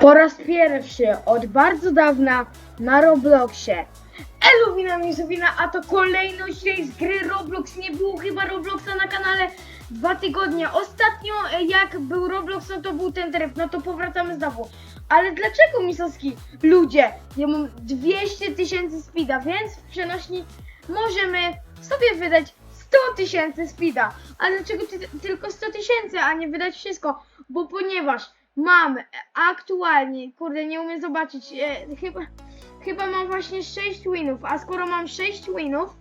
Po raz pierwszy od bardzo dawna na Robloxie. Eluwina Misowina, a to kolejność z gry Roblox. Nie było chyba Robloxa na kanale dwa tygodnie. Ostatnio e, jak był Roblox, no to był ten tryb, no to powracamy znowu. Ale dlaczego Misowski? Ludzie, ja mam 200 tysięcy speeda, więc w przenośni możemy sobie wydać 100 tysięcy speeda. A dlaczego ty, tylko 100 tysięcy, a nie wydać wszystko? Bo ponieważ mam e, aktualnie, kurde, nie umiem zobaczyć, e, chyba, chyba mam właśnie 6 winów, a skoro mam 6 winów,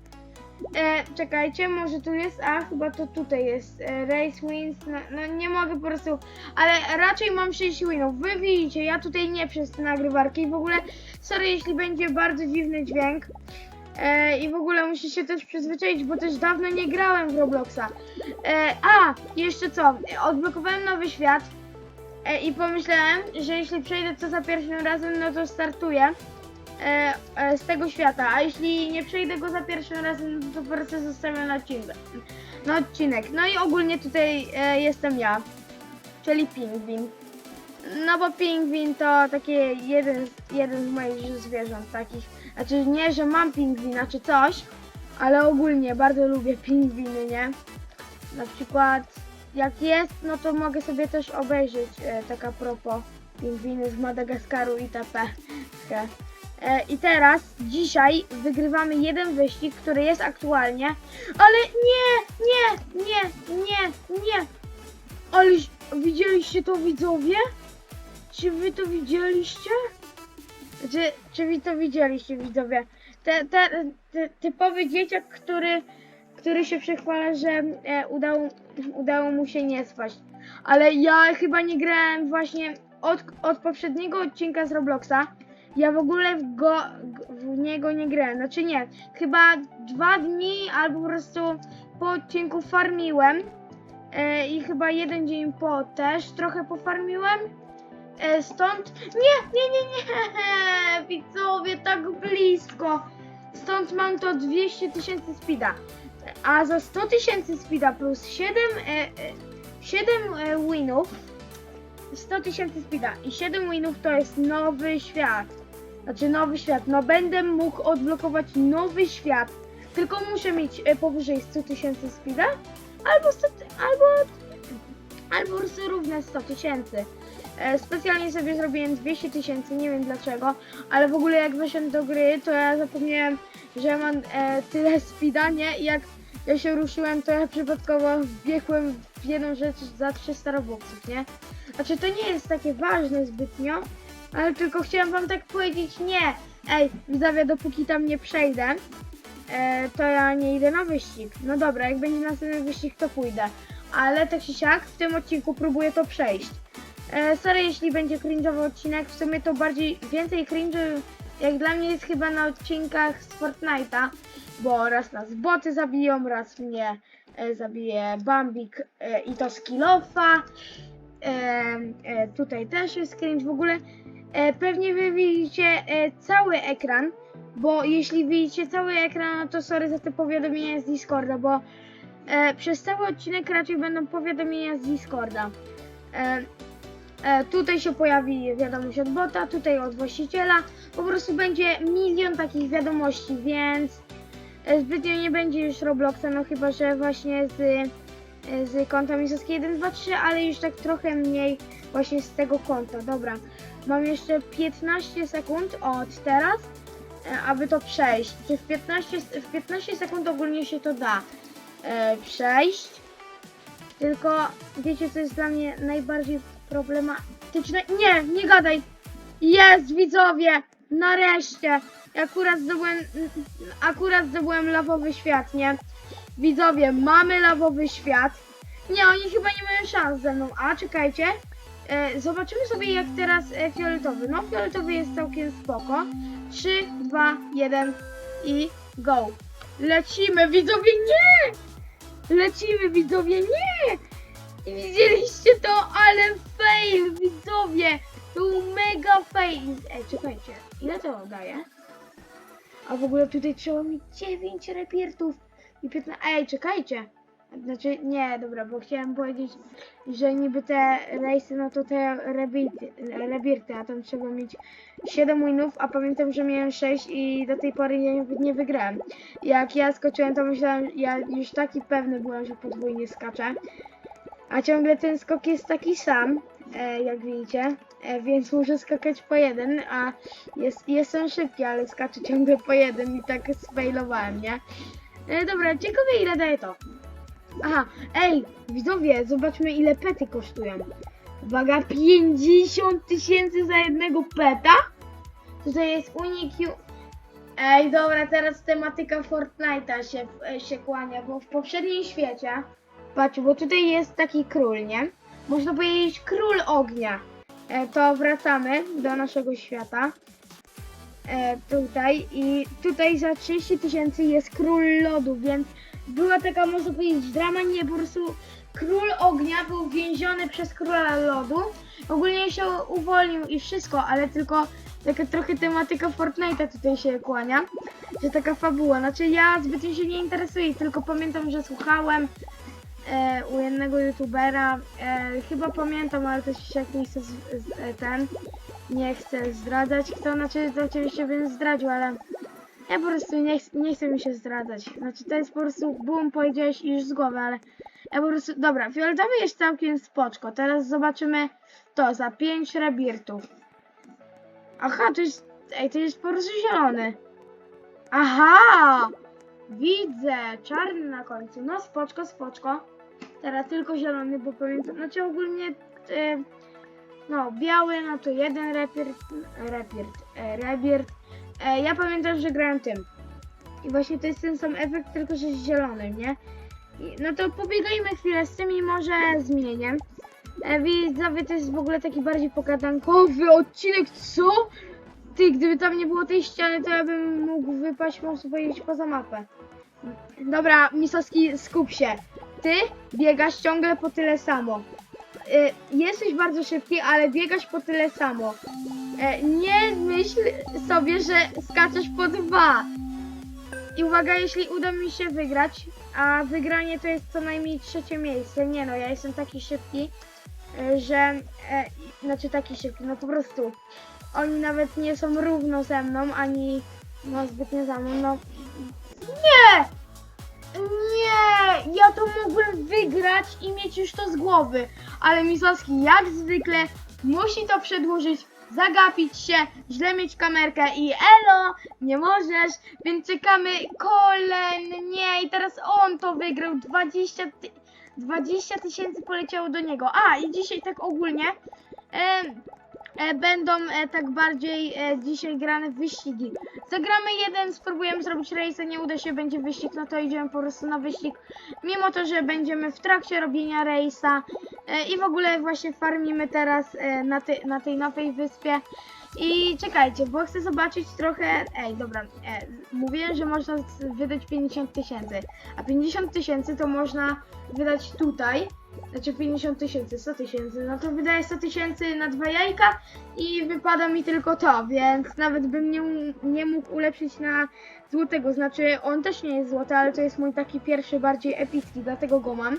e, czekajcie, może tu jest, a chyba to tutaj jest, e, race wins, no, no nie mogę po prostu, ale raczej mam 6 winów, wy widzicie, ja tutaj nie przez te nagrywarki, w ogóle, sorry jeśli będzie bardzo dziwny dźwięk, E, I w ogóle muszę się też przyzwyczaić, bo też dawno nie grałem w Robloxa. E, a, jeszcze co? Odblokowałem nowy świat e, i pomyślałem, że jeśli przejdę to za pierwszym razem, no to startuję e, e, z tego świata. A jeśli nie przejdę go za pierwszym razem, no to prostu zostawiam na odcinek. Odcinek. No i ogólnie tutaj e, jestem ja, czyli pingwin. No bo pingwin to taki jeden, jeden z moich zwierząt takich. Znaczy nie, że mam pingwina czy coś, ale ogólnie bardzo lubię pingwiny, nie? Na przykład jak jest, no to mogę sobie też obejrzeć e, taka propos pingwiny z Madagaskaru itp. E, I teraz, dzisiaj wygrywamy jeden wyścig, który jest aktualnie, ale nie, nie, nie, nie, nie. Ale widzieliście to widzowie? Czy wy to widzieliście? Czy, czy wy to widzieliście, widzowie? Te, te, te, typowy dzieciak, który, który się przechwala, że e, udało, udało mu się nie spać. Ale ja chyba nie grałem właśnie od, od poprzedniego odcinka z Robloxa. Ja w ogóle w, go, w niego nie grałem. Znaczy nie, chyba dwa dni albo po prostu po odcinku farmiłem. E, I chyba jeden dzień po też trochę pofarmiłem. E, stąd. Nie, nie, nie, nie! Widzowie, tak blisko! Stąd mam to 200 tysięcy speeda. A za 100 tysięcy speeda plus 7, e, e, 7 e, winów, 100 tysięcy speeda i 7 winów to jest nowy świat. Znaczy nowy świat. No będę mógł odblokować nowy świat. Tylko muszę mieć e, powyżej 100 tysięcy speeda albo 100, ty- albo albo równe 100 tysięcy. E, Specjalnie sobie zrobiłem 200 tysięcy, nie wiem dlaczego, ale w ogóle jak weszłem do gry, to ja zapomniałem, że mam e, tyle speeda, nie? I jak ja się ruszyłem, to ja przypadkowo wbiegłem w jedną rzecz za 300 robuxów, nie? Znaczy to nie jest takie ważne zbytnio, ale tylko chciałem wam tak powiedzieć, nie! Ej, widzowie, dopóki tam nie przejdę, e, to ja nie idę na wyścig. No dobra, jak będzie następny wyścig, to pójdę. Ale tak czy siak, w tym odcinku próbuję to przejść. E, sorry, jeśli będzie cringe'owy odcinek, w sumie to bardziej, więcej cringe'u jak dla mnie jest chyba na odcinkach z Fortnite'a, bo raz nas boty zabiją, raz mnie e, zabije Bambik e, i to skillofa. E, e, tutaj też jest cringe, w ogóle e, pewnie wy widzicie e, cały ekran, bo jeśli widzicie cały ekran, no to sorry za te powiadomienia z Discorda, bo e, przez cały odcinek raczej będą powiadomienia z Discorda. E, e, tutaj się pojawi wiadomość od bota, tutaj od właściciela. Po prostu będzie milion takich wiadomości, więc e, zbytnio nie będzie już Robloxa, no chyba, że właśnie z, e, z konta Misowski 1, 2, 3, ale już tak trochę mniej właśnie z tego konta. Dobra, mam jeszcze 15 sekund od teraz, e, aby to przejść. Czy w 15, w 15 sekund ogólnie się to da e, przejść? Tylko wiecie, co jest dla mnie najbardziej problematyczne? Nie, nie gadaj! Jest, widzowie! Nareszcie! Akurat zdobyłem, akurat zdobyłem lawowy świat, nie? Widzowie, mamy lawowy świat. Nie, oni chyba nie mają szans ze mną. A, czekajcie. E, zobaczymy sobie jak teraz e, fioletowy. No, fioletowy jest całkiem spoko. 3, 2, 1 i go. Lecimy, widzowie, nie! Lecimy, widzowie, nie! Widzieliście to, ale fail, widzowie! To był mega fail. Ej, czekajcie, ile to daje? A w ogóle tutaj trzeba mieć 9 repiertów i 15. Ej, czekajcie. Znaczy, nie, dobra, bo chciałem powiedzieć, że niby te rejsy, no to te rebirty, a tam trzeba mieć 7 winów, a pamiętam, że miałem 6 i do tej pory nie, nie wygrałem. Jak ja skoczyłem, to myślałem, ja już taki pewny byłem, że podwójnie skaczę. A ciągle ten skok jest taki sam, e, jak widzicie, e, więc muszę skakać po jeden, a jest, jestem szybki, ale skaczę ciągle po jeden i tak sfailowałem, nie? E, dobra, ciekawe ile daje to. Aha, ej, widzowie, zobaczmy ile pety kosztują. Uwaga, 50 tysięcy za jednego peta? Tutaj jest Uniq. Ej, dobra, teraz tematyka Fortnite'a się, e, się kłania, bo w poprzednim świecie, patrz, bo tutaj jest taki król, nie? Można powiedzieć król ognia. E, to wracamy do naszego świata. E, tutaj i tutaj za 30 tysięcy jest król lodu, więc była taka, można powiedzieć, drama, nie, po prostu król ognia był więziony przez króla lodu. Ogólnie się uwolnił i wszystko, ale tylko taka trochę tematyka Fortnite'a tutaj się kłania, że taka fabuła. Znaczy ja zbytnio się nie interesuję, tylko pamiętam, że słuchałem e, u jednego youtubera, e, chyba pamiętam, ale też jak nie chcę z, z, e, ten, nie chcę zdradzać, kto, znaczy to oczywiście bym zdradził, ale ja po prostu nie, ch- nie chcę mi się zdradzać. Znaczy to jest po prostu, boom, powiedziałeś już z głowy, ale ja po prostu, dobra, fioletowy jest całkiem spoczko. Teraz zobaczymy to za 5 rebirtów. Aha, to jest, ej, to jest po prostu zielony. Aha! Widzę, czarny na końcu. No spoczko, spoczko. Teraz tylko zielony, bo pamiętam, znaczy ogólnie, e, no biały, no to jeden repirt, repirt, e, rebirt. E, ja pamiętam, że grałem tym. I właśnie to jest ten sam efekt, tylko że z zielonym, nie? I, no to pobiegajmy chwilę z tym i może zmienię. E, widzowie, to jest w ogóle taki bardziej pogadankowy odcinek, co? Ty, gdyby tam nie było tej ściany, to ja bym mógł wypaść, można powiedzieć, poza mapę. Dobra, Misowski, skup się. Ty biegasz ciągle po tyle samo. E, jesteś bardzo szybki, ale biegasz po tyle samo. E, nie myśl sobie, że skaczesz po dwa. I uwaga, jeśli uda mi się wygrać, a wygranie to jest co najmniej trzecie miejsce. Nie no, ja jestem taki szybki, e, że... E, znaczy taki szybki, no po prostu. Oni nawet nie są równo ze mną, ani no zbytnio za mną, no... Nie! Nie! Ja to mogłem wygrać i mieć już to z głowy. Ale Misowski jak zwykle musi to przedłużyć, zagapić się, źle mieć kamerkę i elo, nie możesz, więc czekamy kolejny, nie i teraz on to wygrał, 20 ty- 20 tysięcy poleciało do niego, a i dzisiaj tak ogólnie e, e, będą e, tak bardziej e, dzisiaj grane wyścigi. Zagramy jeden, spróbujemy zrobić rejsę, nie uda się, będzie wyścig, no to idziemy po prostu na wyścig. Mimo to, że będziemy w trakcie robienia rejsa e, i w ogóle właśnie farmimy teraz e, na, ty, na tej nowej wyspie. I czekajcie, bo chcę zobaczyć trochę. Ej, dobra, e, mówiłem, że można wydać 50 tysięcy, a 50 tysięcy to można wydać tutaj. Znaczy 50 tysięcy, 100 tysięcy, no to wydaję 100 tysięcy na dwa jajka i wypada mi tylko to, więc nawet bym nie, nie mógł ulepszyć na złotego, znaczy on też nie jest złoty, ale to jest mój taki pierwszy, bardziej epicki, dlatego go mam.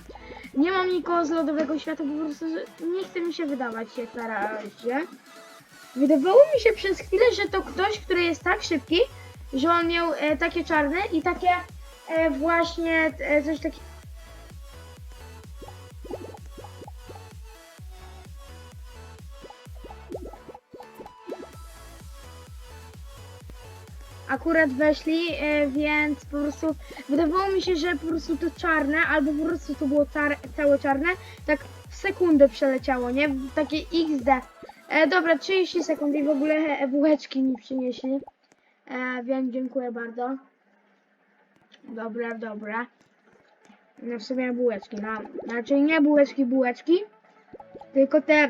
Nie mam nikogo z lodowego świata, po prostu nie chce mi się wydawać jak na razie. Wydawało mi się przez chwilę, że to ktoś, który jest tak szybki, że on miał e, takie czarne i takie e, właśnie e, coś takiego. Akurat weszli, e, więc po prostu wydawało mi się, że po prostu to czarne, albo po prostu to było car- całe czarne, tak w sekundę przeleciało, nie? Takie XD. E, dobra, 30 sekund i w ogóle bułeczki mi przynieśli. E, więc dziękuję bardzo. Dobra, dobra. No w sumie bułeczki, no. Znaczy nie bułeczki, bułeczki, tylko te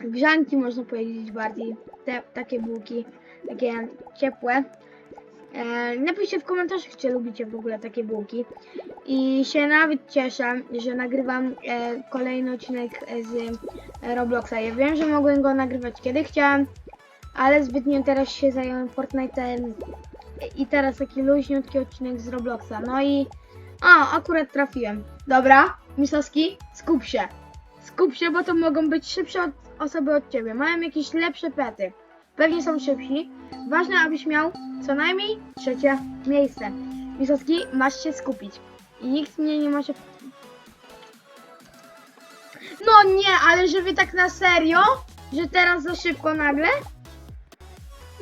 grzanki można powiedzieć bardziej. Te takie bułki, takie ciepłe. E, napiszcie w komentarzach, czy lubicie w ogóle takie bułki. I się nawet cieszę, że nagrywam e, kolejny odcinek e, z Robloxa. Ja wiem, że mogłem go nagrywać kiedy chciałem, ale zbytnio teraz się zająłem Fortnite'em i teraz taki luźniutki odcinek z Robloxa. No i A, akurat trafiłem. Dobra, Misowski, skup się. Skup się, bo to mogą być szybsze od, osoby od ciebie. Mają jakieś lepsze pety. Pewnie są szybsi. Ważne, abyś miał co najmniej trzecie miejsce. Misowski, masz się skupić. I nikt mnie nie może... No nie, ale że wy tak na serio? Że teraz za szybko nagle?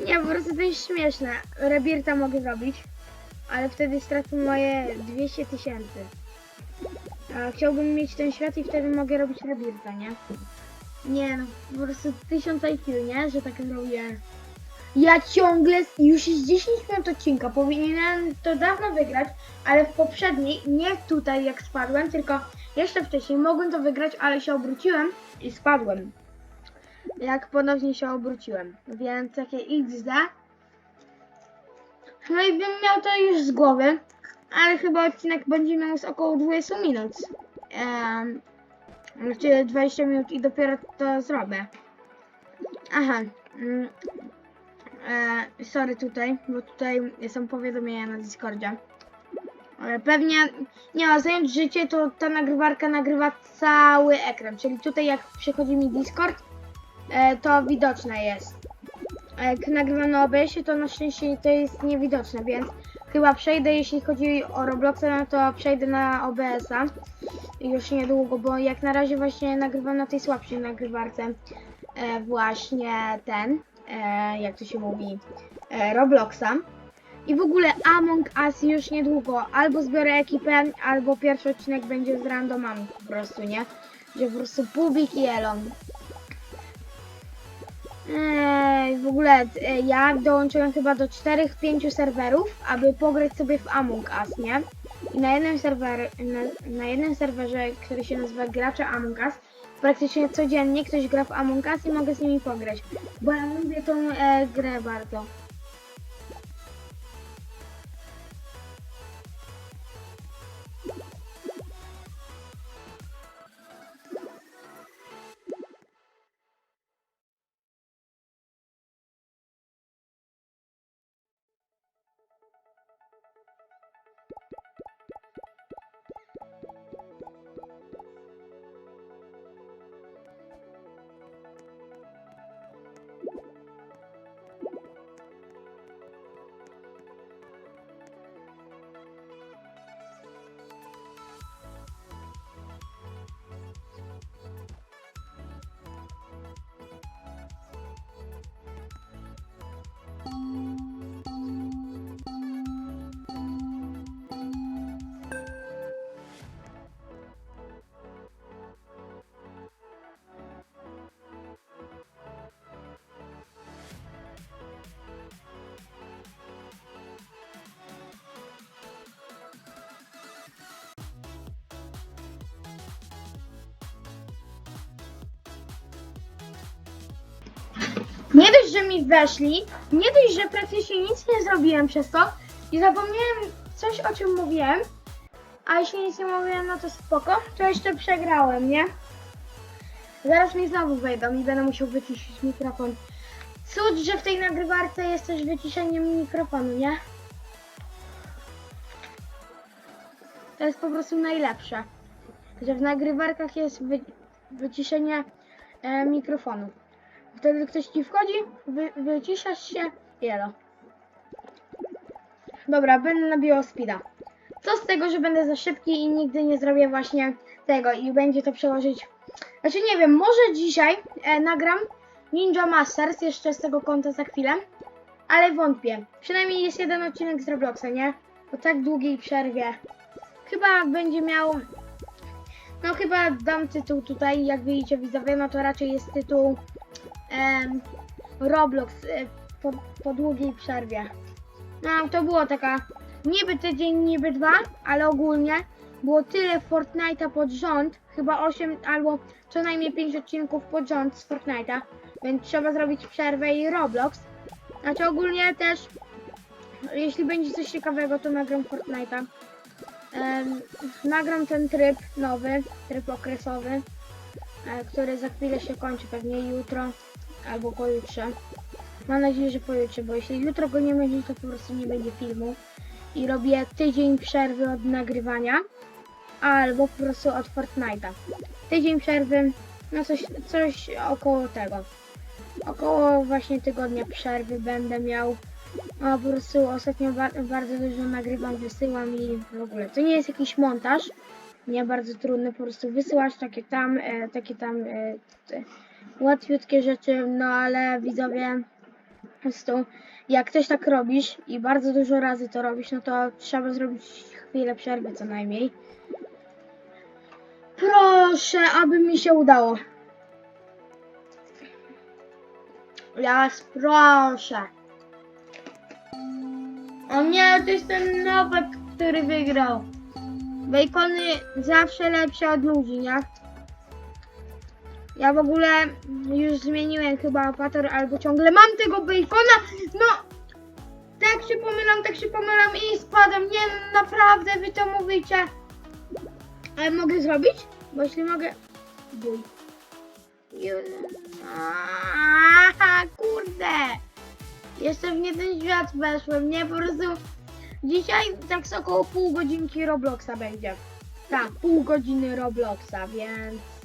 Nie, po prostu to jest śmieszne. Rebirta mogę zrobić, ale wtedy stracę moje 200 tysięcy. Chciałbym mieć ten świat i wtedy mogę robić rebirta, nie? Nie no, po prostu 1000 IQ, nie? Że tak robię. Ja ciągle, już jest 10 minut odcinka, powinienem to dawno wygrać, ale w poprzedniej, nie tutaj jak spadłem, tylko jeszcze wcześniej mogłem to wygrać, ale się obróciłem i spadłem. Jak ponownie się obróciłem, więc takie XD. No i bym miał to już z głowy, ale chyba odcinek będzie miał z około 20 minut. Ehm, znaczy 20 minut i dopiero to zrobię. Aha. Mm, e, sorry tutaj, bo tutaj są powiadomienia na Discordzie. Ale pewnie nie ma zająć życie, to ta nagrywarka nagrywa cały ekran. Czyli tutaj jak przychodzi mi Discord, e, to widoczne jest. A jak nagrywam na OBS-ie, to na szczęście to jest niewidoczne, więc chyba przejdę, jeśli chodzi o Robloxa, no to przejdę na OBS-a już niedługo, bo jak na razie właśnie nagrywam na tej słabszej nagrywarce e, właśnie ten, e, jak to się mówi, e, Robloxa. I w ogóle Among Us już niedługo albo zbiorę ekipę, albo pierwszy odcinek będzie z randomami po prostu, nie? Gdzie po prostu Pubik i Elon. W ogóle e, ja dołączyłem chyba do 4-5 serwerów, aby pograć sobie w Among Us, nie? I na jednym, serwer, na, na jednym serwerze, który się nazywa Gracze Among Us, praktycznie codziennie ktoś gra w Among Us i mogę z nimi pograć. Bo ja lubię tą e, grę bardzo. Że mi weszli, nie dość, że praktycznie nic nie zrobiłem przez to i zapomniałem coś, o czym mówiłem, a jeśli nic nie mówiłem, no to spoko, to jeszcze przegrałem, nie? Zaraz mi znowu wejdą i będę musiał wyciszyć mikrofon. Cud, że w tej nagrywarce jest też wyciszenie mikrofonu, nie? To jest po prostu najlepsze, że w nagrywarkach jest wy, wyciszenie e, mikrofonu. Wtedy ktoś ci wchodzi, wy, wyciszasz się i elo. Dobra, będę nabijał speeda. Co z tego, że będę za szybki i nigdy nie zrobię właśnie tego i będzie to przełożyć. Znaczy nie wiem, może dzisiaj e, nagram Ninja Masters jeszcze z tego konta za chwilę, ale wątpię. Przynajmniej jest jeden odcinek z Robloxa, nie? Po tak długiej przerwie. Chyba będzie miał... No chyba dam tytuł tutaj, jak widzicie widzowie, no to raczej jest tytuł em, Roblox e, po, po długiej przerwie. No to było taka niby tydzień, niby dwa, ale ogólnie było tyle Fortnite'a pod rząd, chyba 8 albo co najmniej 5 odcinków pod rząd z Fortnite'a, więc trzeba zrobić przerwę i Roblox. Znaczy ogólnie też, jeśli będzie coś ciekawego, to nagram Fortnite'a. Em, nagram ten tryb nowy, tryb okresowy, e, który za chwilę się kończy, pewnie jutro albo pojutrze. Mam nadzieję, że pojutrze, bo jeśli jutro go nie będzie, to po prostu nie będzie filmu. i robię tydzień przerwy od nagrywania, albo po prostu od Fortnite'a. Tydzień przerwy, no coś, coś około tego. Około właśnie tygodnia przerwy będę miał. A po prostu ostatnio ba bardzo dużo nagrywam, wysyłam i w ogóle. To nie jest jakiś montaż, nie bardzo trudny, po prostu wysyłasz takie tam, e, takie tam e, łatwiutkie rzeczy, no ale widzowie, po prostu jak coś tak robisz i bardzo dużo razy to robisz, no to trzeba zrobić chwilę przerwy co najmniej. Proszę, aby mi się udało. Jas, proszę. O nie, to jest ten Nowak, który wygrał. Bacony zawsze lepsze od ludzi, nie? Ja w ogóle już zmieniłem chyba opator, albo ciągle mam tego bacona. No, tak się pomylam, tak się pomylam i spadam. Nie, no, naprawdę, wy to mówicie. Ale mogę zrobić? Bo jeśli mogę... Bój. Aha, kurde. Jeszcze w nie ten świat weszłem, nie? Po prostu dzisiaj tak z około pół godzinki Robloxa będzie. Tak, pół godziny Robloxa, więc...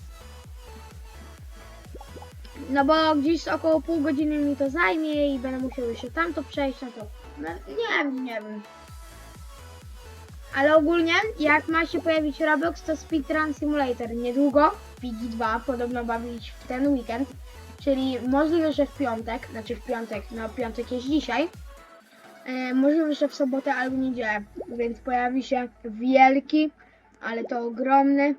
No bo gdzieś około pół godziny mi to zajmie i będę musiał jeszcze tamto przejść, no to... No, nie wiem, nie wiem. Ale ogólnie, jak ma się pojawić Roblox, to Speedrun Simulator niedługo, Piggy 2, podobno bawić w ten weekend, czyli możliwe, że w piątek, znaczy w piątek, no piątek jest dzisiaj, e, możliwe, że w sobotę albo niedzielę, więc pojawi się wielki, ale to ogromny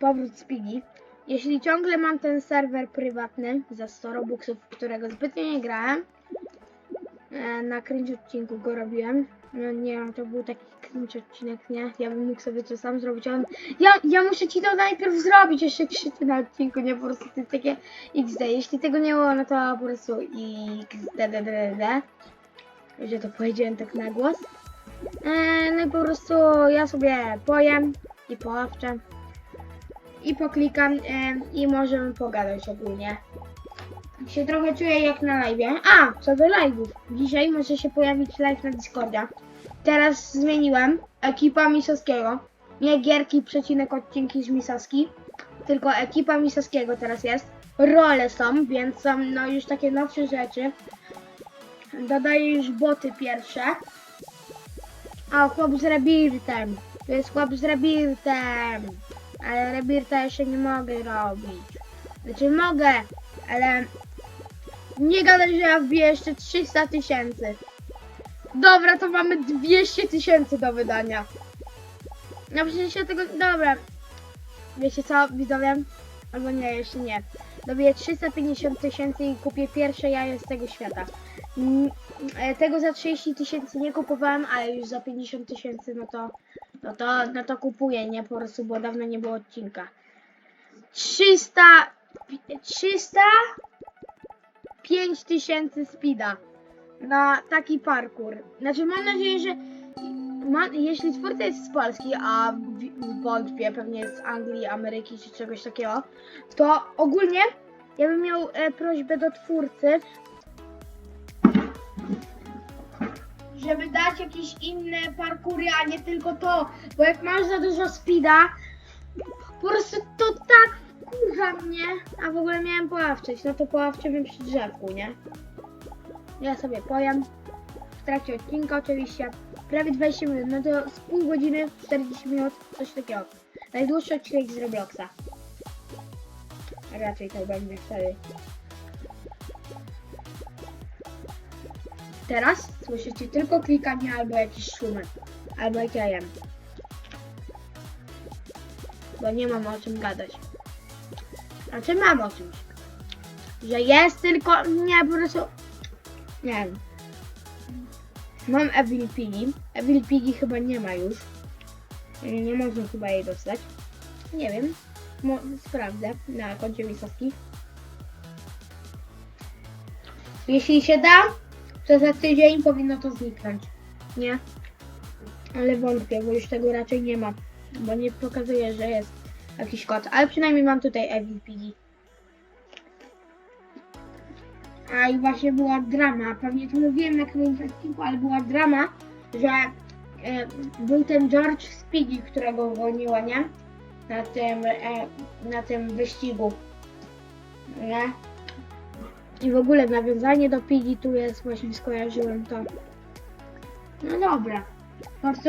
powrót z Piggy. Jeśli ciągle mam ten serwer prywatny za 100 robuxów, którego zbytnio nie grałem, e, na cringe odcinku go robiłem. No nie wiem, to był taki cringe odcinek, nie? Ja bym mógł sobie to sam zrobić, ale ja, ja muszę ci to najpierw zrobić, jeszcze krzyczy na odcinku, nie? Po prostu to jest takie XD. Jeśli tego nie było, no to po prostu XDDDD. Że to powiedziałem tak na głos. E, no i po prostu ja sobie pojem i poławczę. I poklikam e, i możemy pogadać ogólnie się trochę czuję jak na live. A, co do live'ów. Dzisiaj może się pojawić live na Discordzie. Teraz zmieniłem ekipa Misowskiego. Nie gierki, przecinek odcinki z Misowski, tylko ekipa Misowskiego teraz jest. Role są, więc są no już takie nowsze rzeczy. Dodaję już boty pierwsze. A chłop z rebirtem. To jest chłop z rebirtem. Ale rebirta jeszcze nie mogę robić. Znaczy mogę, ale nie gadaj, że ja wbiję jeszcze 300 tysięcy. Dobra, to mamy 200 tysięcy do wydania. No przecież ja tego... Dobra. Wiecie co, widzowie? Albo nie, jeszcze nie. Dobiję 350 tysięcy i kupię pierwsze jajo z tego świata. Mm, e, Tego za 30 tysięcy nie kupowałem, ale już za 50 tysięcy, no to, no to, no to kupuję, nie? Po prostu, bo dawno nie było odcinka. 300... pi- 300... 5000 speeda na taki parkour. Znaczy mam nadzieję, że ma, jeśli twórca jest z Polski, a wątpię, pewnie z Anglii, Ameryki czy czegoś takiego, to ogólnie ja bym miał e, prośbę do twórcy, żeby jakieś inne parkury, a nie tylko to, bo jak masz za dużo speeda, po prostu to tak wkurza mnie, a w ogóle miałem poławczyć, no to poławczymy przy drzewku, nie? Ja sobie pojem, w trakcie odcinka oczywiście, prawie 20 minut, no to z pół godziny, 40 minut, coś takiego. Najdłuższy odcinek z Robloxa. Raczej to będzie wtedy. Teraz słyszycie tylko klikanie albo jakieś szumy, albo jak ja jem. Bo nie mam o czym gadać. Znaczy mam o czymś. Że jest tylko... Nie, po prostu... Nie wiem. Mam Evil Piggy. Evil Piggy chyba nie ma już. Nie można chyba jej dostać. Nie wiem. Mo sprawdzę na koncie misowski. Jeśli się da, to za tydzień powinno to zniknąć. Nie? Ale wątpię, bo już tego raczej nie ma. Bo nie pokazuje, że jest jakiś kod. Ale przynajmniej mam tutaj Piggy. A i właśnie była drama. Pewnie to mówiłem na którymś odcinku, ale była drama, że e, był ten George Spigi, którego uwolniła, nie? Na tym, e, na tym wyścigu. Nie? I w ogóle nawiązanie do Piggy tu jest, właśnie skojarzyłem to. No dobra. Prostu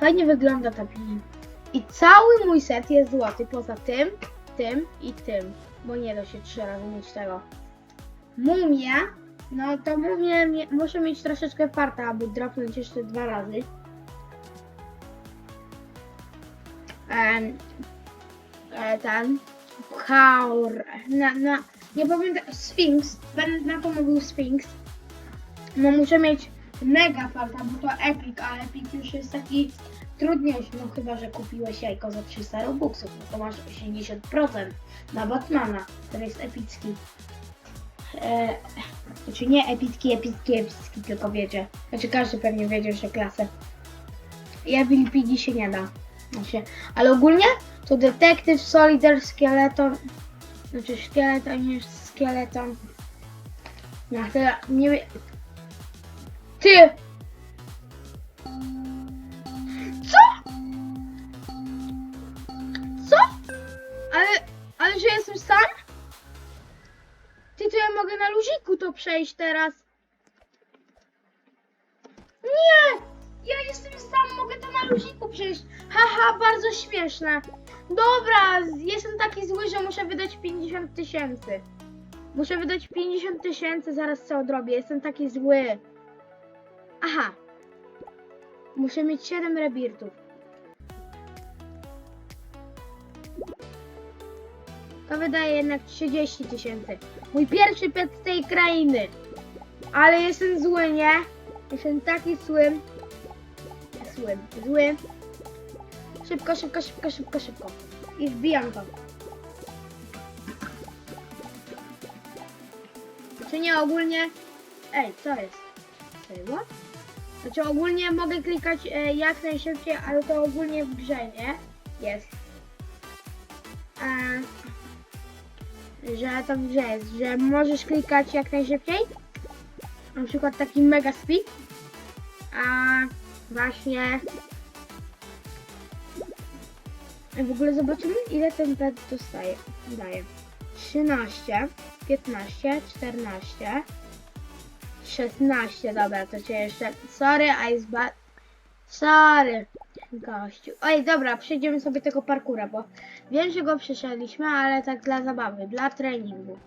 fajnie wygląda ta Piggy. I cały mój set jest złoty, poza tym, tym i tym. Bo nie da się trzy razy mieć tego. Mumia, no to mumię muszę mieć troszeczkę farta, aby dropnąć jeszcze dwa razy. E, ten Kaur, na, na, nie pamiętam, Sphinx, będę na to mówił Sphinx. No muszę mieć mega farta, bo to Epic, a Epic już jest taki trudniejszy, no chyba, że kupiłeś jajko za 300 robuxów, no to masz 80% na Batmana, który jest epicki. E, znaczy nie epicki, epicki, epicki, tylko wiecie. Znaczy każdy pewnie wiedział, że klasę. Ja Billy Piggy się nie da. Znaczy, ale ogólnie to Detective, Solitaire, Skeleton. Znaczy szkieleton jest skeleton. Ja tyle nie wiem. Ty! Co? Co? Ale, ale że jestem sam? Ty, to ja mogę na luziku to przejść teraz. Nie! Ja jestem sam, mogę to na luziku przejść. Haha, bardzo śmieszne. Dobra, jestem taki zły, że muszę wydać 50 tysięcy. Muszę wydać 50 tysięcy, zaraz co odrobię. Jestem taki zły. Aha. Muszę mieć 7 rebirtów. To wydaje jednak 30 tysięcy. Mój pierwszy pet z tej krainy. Ale jestem zły, nie? Jestem taki zły. Zły, zły. Szybko, szybko, szybko, szybko, szybko. I wbijam to. Czy nie ogólnie... Ej, co jest? Serio? Znaczy ogólnie mogę klikać e, jak najszybciej, ale to ogólnie w grze, nie? Jest. E, że to w grze jest, że możesz klikać jak najszybciej. Na przykład taki mega speed. A właśnie w ogóle zobaczymy ile ten pet dostaje. Daje 13, 15, 14, 16. Dobra, to cię jeszcze. Sorry, Icebat. Sorry, gościu. Oj, dobra, przejdziemy sobie tego parkura, bo wiem, że go przeszedliśmy, ale tak dla zabawy, dla treningu.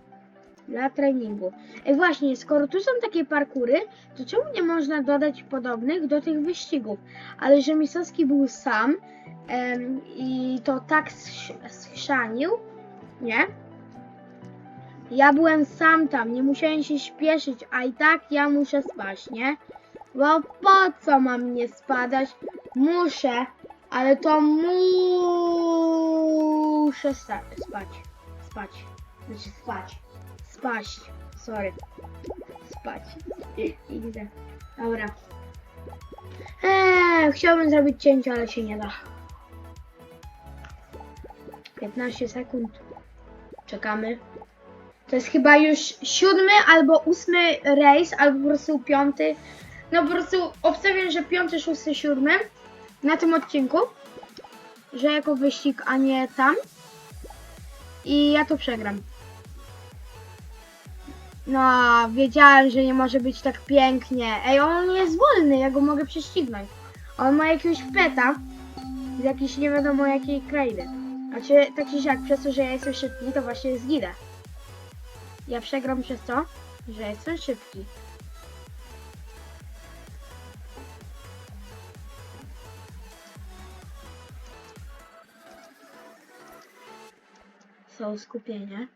Dla treningu. Ej, właśnie, skoro tu są takie parkury, to czemu nie można dodać podobnych do tych wyścigów? Ale że Misowski był sam em, i to tak sch- schrzanił, nie? Ja byłem sam tam, nie musiałem się śpieszyć, a i tak ja muszę spać, nie? Bo po co mam nie spadać? Muszę, ale to muszę spać. Spać. Znaczy spać. Spaść. Sorry. Spać. Idę. Dobra. Eee, chciałbym zrobić cięcie, ale się nie da. 15 sekund. Czekamy. To jest chyba już siódmy albo ósmy rejs, albo po prostu piąty. No po prostu obstawiam, że piąty, szósty, siódmy na tym odcinku. Że jako wyścig, a nie tam. I ja to przegram. No, wiedziałem, że nie może być tak pięknie. Ej, on jest wolny, ja go mogę prześcignąć. On ma jakiegoś peta z jakiejś nie wiadomo jakiej krainy. Znaczy, tak czy siak, przez to, że ja jestem szybki, to właśnie zginę. Ja przegram przez to, że jestem szybki. Są skupienie.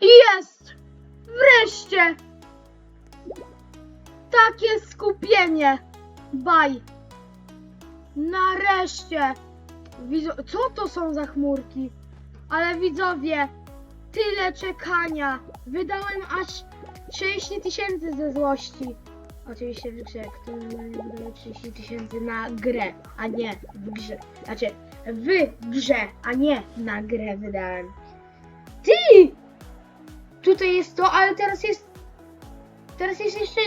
Jest! Wreszcie! Takie skupienie! Baj! Nareszcie! Widzo... Co to są za chmurki? Ale widzowie, tyle czekania. Wydałem aż 30 tysięcy ze złości. Oczywiście w grze, kto wydaje 30 tysięcy na grę, a nie w grze. Znaczy, w grze, a nie na grę wydałem. Tutaj jest to, ale teraz jest... teraz jest jeszcze,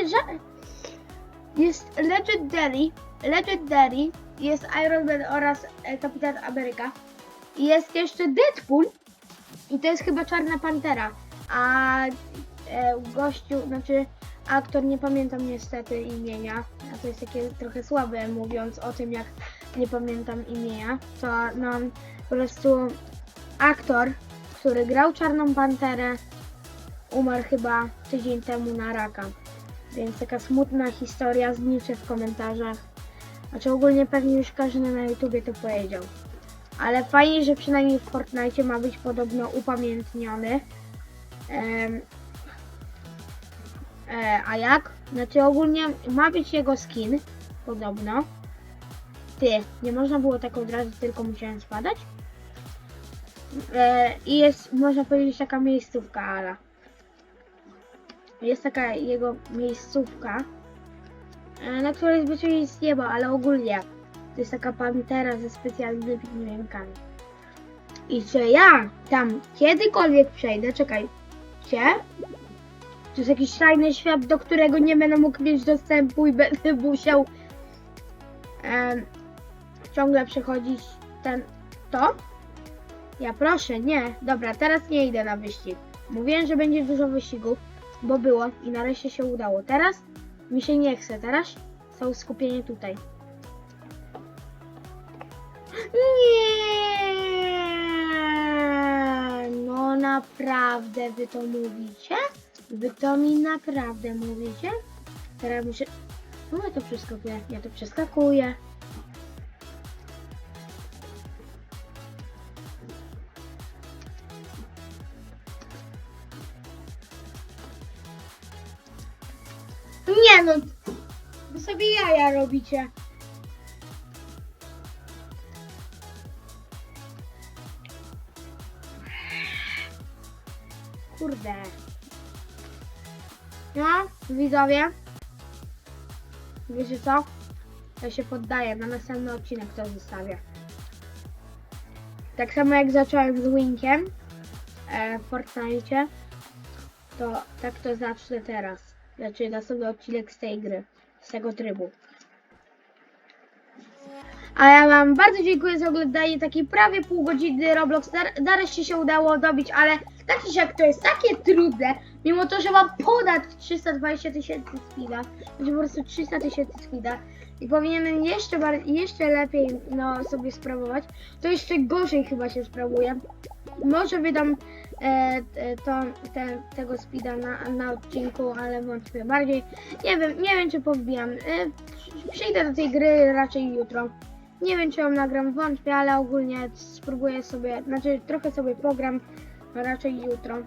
jest Legendary, Legendary, jest Iron Man oraz e, Kapitan Ameryka. Jest jeszcze Deadpool i to jest chyba Czarna Pantera, a e, gościu, znaczy aktor, nie pamiętam niestety imienia, a to jest takie trochę słabe mówiąc o tym, jak nie pamiętam imienia, to no po prostu aktor, który grał Czarną Panterę, umarł chyba tydzień temu na raka. Więc taka smutna historia, zniczy w komentarzach. Znaczy ogólnie pewnie już każdy na YouTubie to powiedział. Ale fajnie, że przynajmniej w Fortnite ma być podobno upamiętniony. Em, e, a jak? Znaczy ogólnie ma być jego skin, podobno. Ty, nie można było tak od razu, tylko musiałem spadać. E, I jest, można powiedzieć, taka miejscówka Ala. Jest taka jego miejscówka, e, na której zbytnio nic nie ma, ale ogólnie to jest taka pantera ze specjalnymi dźwiękami. I czy ja tam kiedykolwiek przejdę, czekaj? To jest jakiś tajny świat, do którego nie będę mógł mieć dostępu i będę musiał ciągle przechodzić ten, to? Ja proszę, nie. Dobra, teraz nie idę na wyścig. Mówiłem, że będzie dużo wyścigów, bo było i nareszcie się udało. Teraz mi się nie chce. Teraz są skupienie tutaj. Nie! No naprawdę wy to mówicie? Wy to mi naprawdę mówicie? Teraz muszę... No ja to przeskakuję. Ja to przeskakuję. Robicie. Kurde. No, widzowie. Wiecie co? Ja się poddaję, na następny odcinek to zostawię. Tak samo jak zacząłem z Winkiem e, w Fortnite, to tak to zacznę teraz. Znaczy następny odcinek z tej gry, z tego trybu. A ja wam bardzo dziękuję za oglądanie takiej prawie półgodzinny Roblox. Nar- nareszcie się udało dobić, ale taki jak to jest takie trudne, mimo to, że mam ponad 320 tysięcy speeda, znaczy po prostu 300 tysięcy speeda i powinienem jeszcze, bar- jeszcze lepiej no, sobie sprawować, to jeszcze gorzej chyba się sprawuję. Może wydam e, to, te, tego speeda na, na odcinku, ale wątpię bardziej. Nie wiem, nie wiem czy pobijam. E, przy- przyjdę do tej gry raczej jutro. Nie wiem czy ją nagram, wątpię, ale ogólnie spróbuję sobie, znaczy trochę sobie pogram, raczej jutro.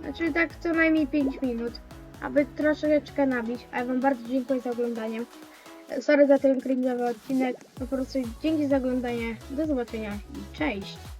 Znaczy tak co najmniej 5 minut, aby troszeczkę nabić. A ja wam bardzo dziękuję za oglądanie. Sorry za ten cringe'owy odcinek. Po prostu dzięki za oglądanie. Do zobaczenia i cześć!